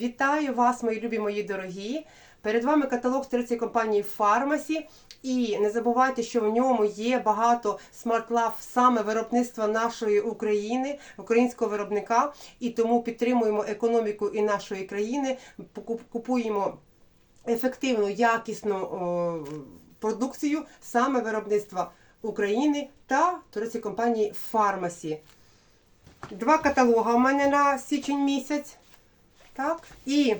Вітаю вас, мої любі, мої дорогі. Перед вами каталог сторицької компанії Фармасі. І не забувайте, що в ньому є багато смарт-лав саме виробництва нашої України, українського виробника. І тому підтримуємо економіку і нашої країни, купуємо ефективну, якісну о, продукцію саме виробництва України та турецької компанії Фармасі. Два каталога у мене на січень місяць. Так, і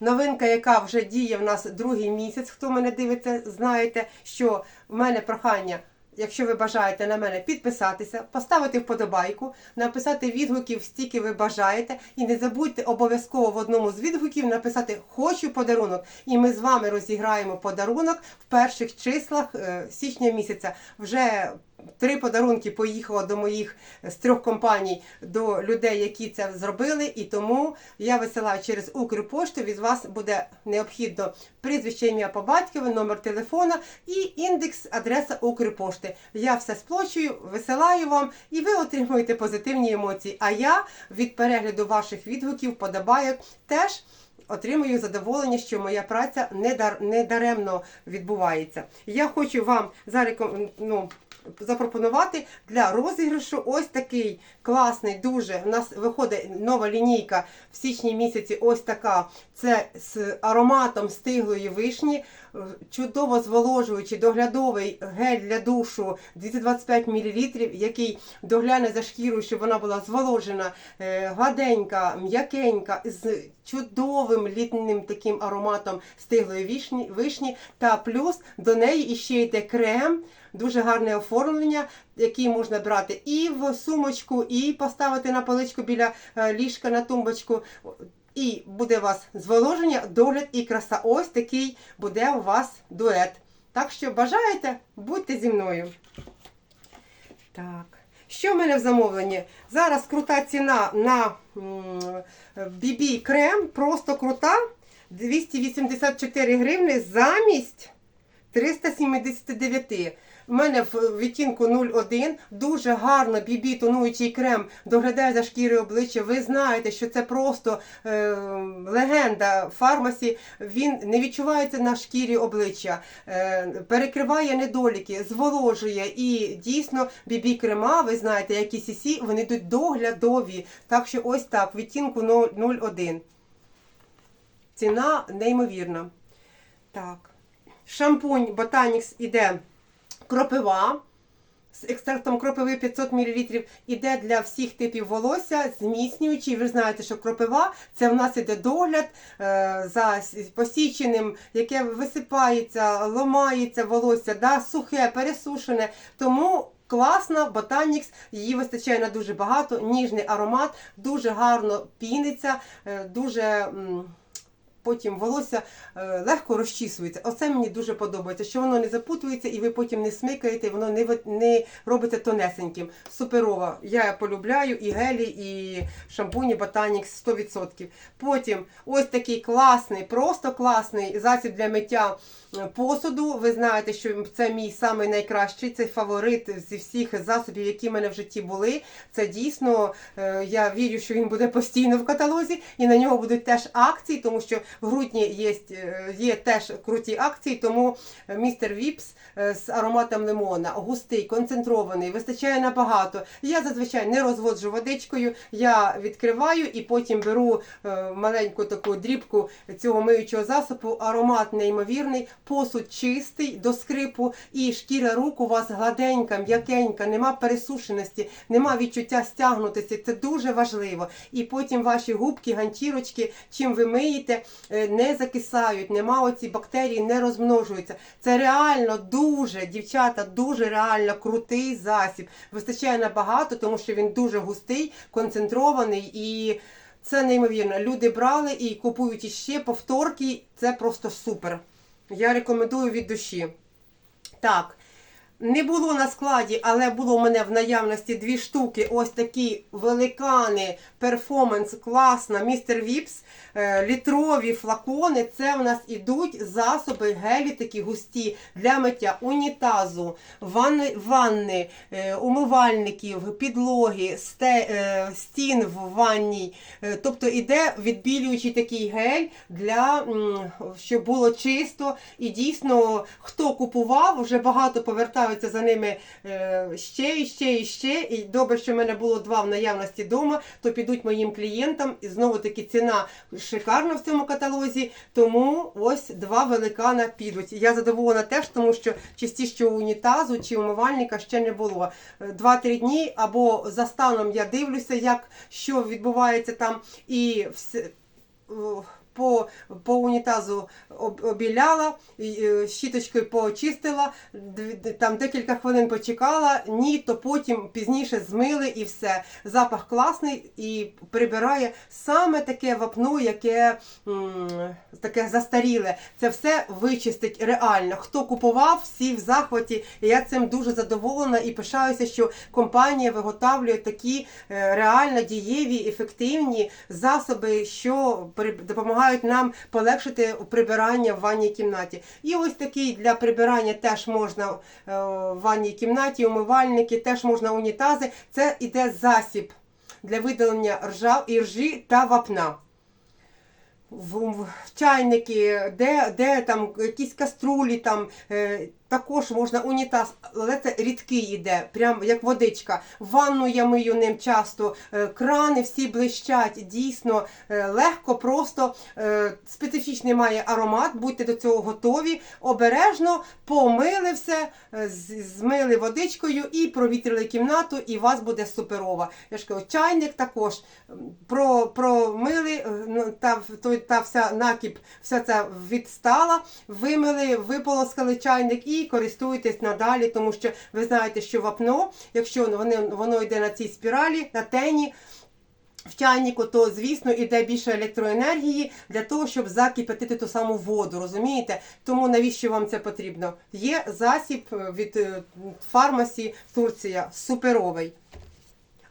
новинка, яка вже діє в нас другий місяць. Хто мене дивиться, знаєте, що в мене прохання, якщо ви бажаєте на мене підписатися, поставити вподобайку, написати відгуків стільки ви бажаєте. І не забудьте обов'язково в одному з відгуків написати Хочу подарунок. І ми з вами розіграємо подарунок в перших числах е, січня місяця. Вже Три подарунки поїхало до моїх з трьох компаній до людей, які це зробили, і тому я висилаю через Укрпошту. Від вас буде необхідно прізвище, ім'я по батькові, номер телефона і індекс, адреса Укрпошти. Я все сплочую, висилаю вам, і ви отримуєте позитивні емоції. А я від перегляду ваших відгуків, подобайок теж. Отримую задоволення, що моя праця не, дар, не даремно відбувається. Я хочу вам зареком... ну, запропонувати для розіграшу ось такий класний, дуже. У нас виходить нова лінійка в січні місяці. Ось така. Це з ароматом стиглої вишні, е, чудово зволожуючий доглядовий гель для душу 225 мл, який догляне за шкірою, щоб вона була зволожена, е, гладенька, м'якенька, з чудовим літним таким ароматом стиглої вишні, вишні. Та плюс до неї іще йде крем. Дуже гарне оформлення, який можна брати і в сумочку, і поставити на поличку біля е, ліжка на тумбочку. І буде у вас зволоження, догляд і краса. Ось такий буде у вас дует. Так що бажаєте, будьте зі мною. Так. Що в мене в замовленні? Зараз крута ціна на BB крем, просто крута. 284 гривни замість 379. У мене в відтінку 01 дуже гарно BB тонуючий крем доглядає за шкірою обличчя. Ви знаєте, що це просто е, легенда фармасі. Він не відчувається на шкірі обличчя, е, перекриває недоліки, зволожує і дійсно BB крема, ви знаєте, які CC, вони йдуть доглядові. Так що ось так, відтінку 01. Ціна неймовірна. Так. Шампунь Botanix іде кропива. З екстрактом кропиви 500 мл іде для всіх типів волосся, зміцнюючий. Ви знаєте, що кропива це в нас іде догляд е, за посіченим, яке висипається, ломається волосся, да, сухе, пересушене. Тому класна Botanix, її вистачає на дуже багато, ніжний аромат, дуже гарно піниться, е, дуже. Потім волосся е, легко розчісується. Оце мені дуже подобається, що воно не запутується і ви потім не смикаєте, воно не, не робиться тонесеньким. Суперова. Я полюбляю і гелі, і шампуні Botanix 100%. Потім ось такий класний, просто класний засіб для миття е, посуду. Ви знаєте, що це мій самий найкращий, це фаворит зі всіх засобів, які в мене в житті були. Це дійсно, е, я вірю, що він буде постійно в каталозі, і на нього будуть теж акції, тому що в грудні є, е, є теж круті акції, тому е, містер Віпс е, з ароматом лимона, густий, концентрований, вистачає набагато. Я зазвичай не розводжу водичкою, я відкриваю і потім беру маленьку таку дрібку цього миючого засобу, аромат неймовірний, посуд чистий до скрипу, і шкіра рук у вас гладенька, м'якенька, нема пересушеності, нема відчуття стягнутості. Це дуже важливо. І потім ваші губки, ганчірочки, чим ви миєте, не закисають, нема оці бактерії, не розмножуються. Це реально дуже, дівчата, дуже реально крутий засіб. Вистачає набагато, тому що він дуже густий, концентрований і. Це неймовірно. Люди брали і купують іще повторки. Це просто супер. Я рекомендую від душі. Так. Не було на складі, але було в мене в наявності дві штуки. Ось такі великани, перформанс, класна, містер Віпс, е, літрові флакони. Це у нас ідуть засоби, гелі такі густі для миття унітазу, ванни, ванни е, умивальників, підлоги, е, стін в ванній. Е, Тобто іде відбілюючий такий гель для щоб було чисто. І дійсно, хто купував, вже багато повертаються за ними е, ще і ще і ще. І добре, що в мене було два в наявності вдома, то підуть моїм клієнтам. І знову таки ціна шикарна в цьому каталозі. Тому ось два великана підуть. Я задоволена теж, тому що частіше унітазу чи умивальника ще не було. Е, Два-три дні або за станом я дивлюся, як що відбувається там, і все. По, по унітазу обіляла, е, щіточкою поочистила, там декілька хвилин почекала, ні, то потім пізніше змили і все. Запах класний і прибирає саме таке вапно, яке таке застаріле. Це все вичистить реально. Хто купував, всі в захваті. Я цим дуже задоволена і пишаюся, що компанія виготовлює такі е, реально дієві, ефективні засоби, що при- допомагають нам полегшити прибирання в ванній кімнаті. І ось такий для прибирання теж можна е, в ванній кімнаті, умивальники, теж можна унітази. Це іде засіб для видалення ржа, іржі та вапна. В чайники, де, де там якісь каструлі, там е, також можна унітаз, але це рідкий іде, прям як водичка. Ванну я мию ним часто, е, крани всі блищать, дійсно е, легко, просто е, специфічний має аромат, будьте до цього готові. Обережно помили все, змили водичкою і провітрили кімнату, і у вас буде суперова. Я ж кажу, чайник також про, промили, ну, та, та вся накіп, вся ця відстала, вимили, виполоскали чайник і користуєтесь надалі, тому що ви знаєте, що вапно, якщо воно, воно йде на цій спіралі, на тені. В чайнику, то звісно йде більше електроенергії для того, щоб закипятити ту саму воду, розумієте? Тому навіщо вам це потрібно? Є засіб е, від е, фармасі Турція, суперовий.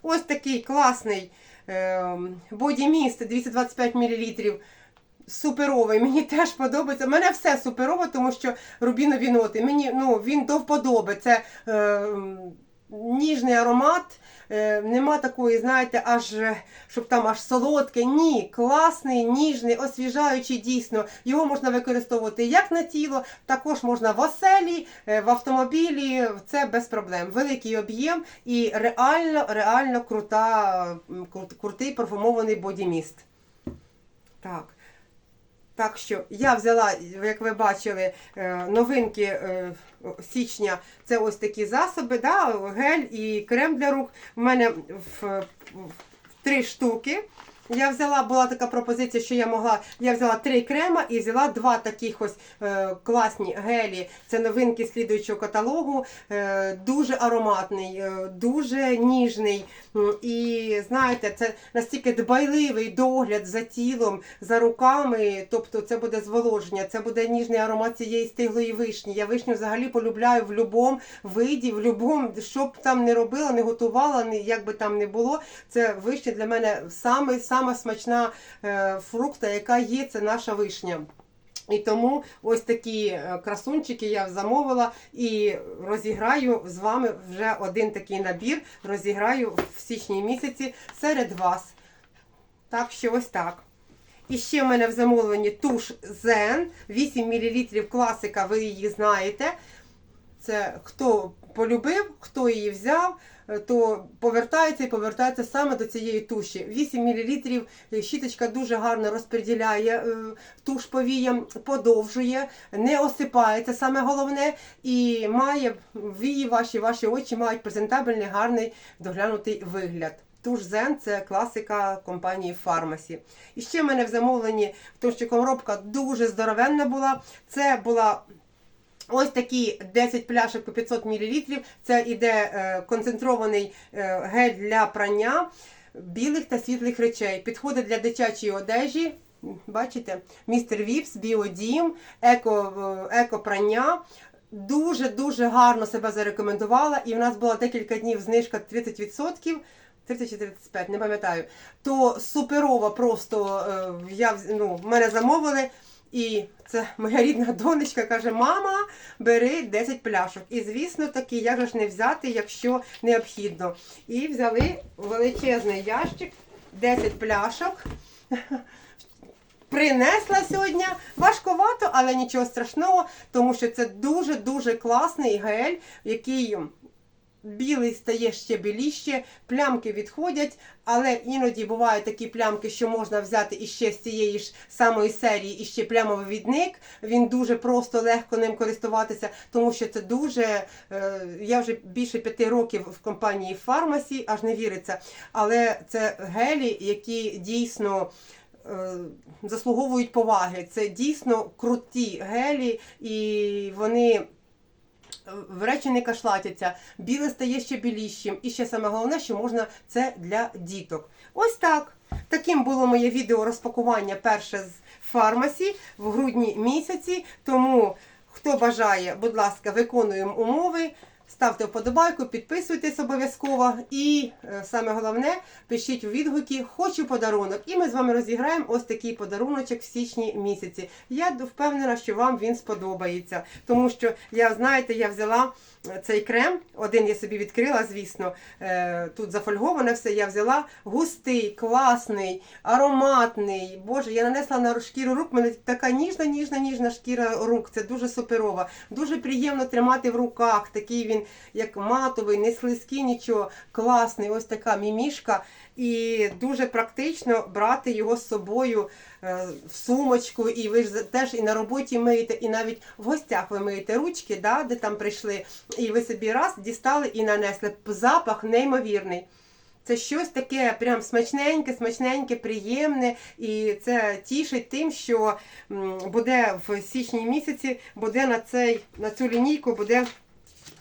Ось такий класний е, бодіміст 225 мл. Суперовий, мені теж подобається. У мене все суперове, тому що рубінові ноти. Мені ну, він до вподоби. Це е, ніжний аромат. Е, нема такої, знаєте, аж щоб там аж солодке. Ні, класний, ніжний, освіжаючий дійсно. Його можна використовувати як на тіло, також можна в оселі, е, в автомобілі. Це без проблем. Великий об'єм і реально, реально крута, крутий парфумований бодіміст. Так. Так що я взяла, як ви бачили, е, новинки е, січня. Це ось такі засоби, да, гель і крем для рук. У мене в, в три штуки. Я взяла, була така пропозиція, що я могла. Я взяла три крема і взяла два таких ось е, класні гелі. Це новинки слідуючого каталогу. Е, дуже ароматний, е, дуже ніжний. І знаєте, це настільки дбайливий догляд за тілом, за руками. Тобто це буде зволоження, це буде ніжний аромат цієї стиглої вишні. Я вишню взагалі полюбляю в будь-якому виді, в будь-якому, що б там не робила, не готувала, як би там не було. Це вишня для мене саме, сама смачна е, фрукта, яка є, це наша вишня. І тому ось такі е, красунчики я замовила і розіграю з вами вже один такий набір. Розіграю в січні місяці серед вас. Так що ось так. І ще в мене в замовленні туш Zen 8 мл класика, ви її знаєте. Це хто полюбив, хто її взяв, е, то повертається і повертається саме до цієї туші. 8 мл щіточка дуже гарно розподіляє е, туш повіям, подовжує, не осипається саме головне, і має вії ваші, ваші очі мають презентабельний, гарний доглянутий вигляд. Туш Zen це класика компанії Фармасі. І ще в мене в замовленні, тому що коробка дуже здоровенна була. Це була Ось такі 10 пляшок по 500 мл. Це іде е, концентрований е, гель для прання білих та світлих речей. Підходить для дитячої одежі. Бачите, містер Віпс, Біодім, еко, е, еко прання. дуже-дуже гарно себе зарекомендувала, і в нас була декілька днів знижка 30%. 30-35, не пам'ятаю. То суперова просто я ну, мене замовили, і це моя рідна донечка каже: Мама, бери 10 пляшок. І звісно таки, як ж не взяти, якщо необхідно. І взяли величезний ящик, 10 пляшок. Принесла сьогодні важкувато, але нічого страшного, тому що це дуже-дуже класний гель, який білий стає ще біліще, плямки відходять, але іноді бувають такі плямки, що можна взяти іще з цієї ж самої серії іще плямовий відник. Він дуже просто легко ним користуватися, тому що це дуже. е, Я вже більше п'яти років в компанії Фармасі, аж не віриться. Але це гелі, які дійсно. е, Заслуговують поваги. Це дійсно круті гелі, і вони в речі не кашлатяться, біле стає ще білішим. І ще саме головне, що можна це для діток. Ось так. Таким було моє відео розпакування перше з фармасі в грудні місяці. Тому, хто бажає, будь ласка, виконуємо умови. Ставте вподобайку, підписуйтесь обов'язково. І е, саме головне, пишіть у відгуки Хочу подарунок. І ми з вами розіграємо ось такий подаруночок в січні місяці. Я впевнена, що вам він сподобається. Тому що я, знаєте, я взяла е, цей крем, один я собі відкрила, звісно. Е, Тут зафольговане все. Я взяла густий, класний, ароматний. Боже, я нанесла на шкіру рук. Мене така ніжна, ніжна, ніжна шкіра рук. Це дуже суперова. Дуже приємно тримати в руках. Такий він, як матовий, не слизький, нічого. Класний, ось така мімішка. І дуже практично брати його з собою е, в сумочку. І ви ж теж і на роботі миєте, і навіть в гостях ви миєте ручки, да, де там прийшли. І ви собі раз дістали і нанесли. Запах неймовірний. Це щось таке прям смачненьке, смачненьке, приємне, і це тішить тим, що буде в січні місяці, буде на цей на цю лінійку буде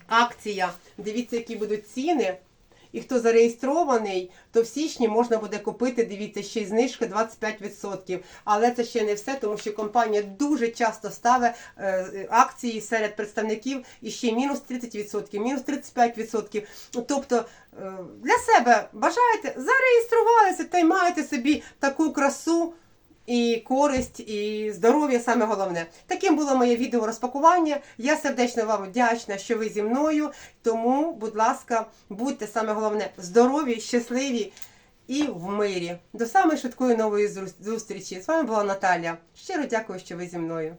акція. Дивіться, які будуть ціни. І хто зареєстрований, то в січні можна буде купити, дивіться, ще й знижка 25%. Але це ще не все, тому що компанія дуже часто ставить е, акції серед представників і ще мінус 30%, мінус 35%. Тобто е, для себе бажаєте, зареєструвалися та й маєте собі таку красу. І користь, і здоров'я саме головне. Таким було моє відео розпакування. Я сердечно вам вдячна, що ви зі мною. Тому, будь ласка, будьте саме головне здорові, щасливі і в мирі. До самої швидкої нової зустрічі. З вами була Наталя. Щиро дякую, що ви зі мною.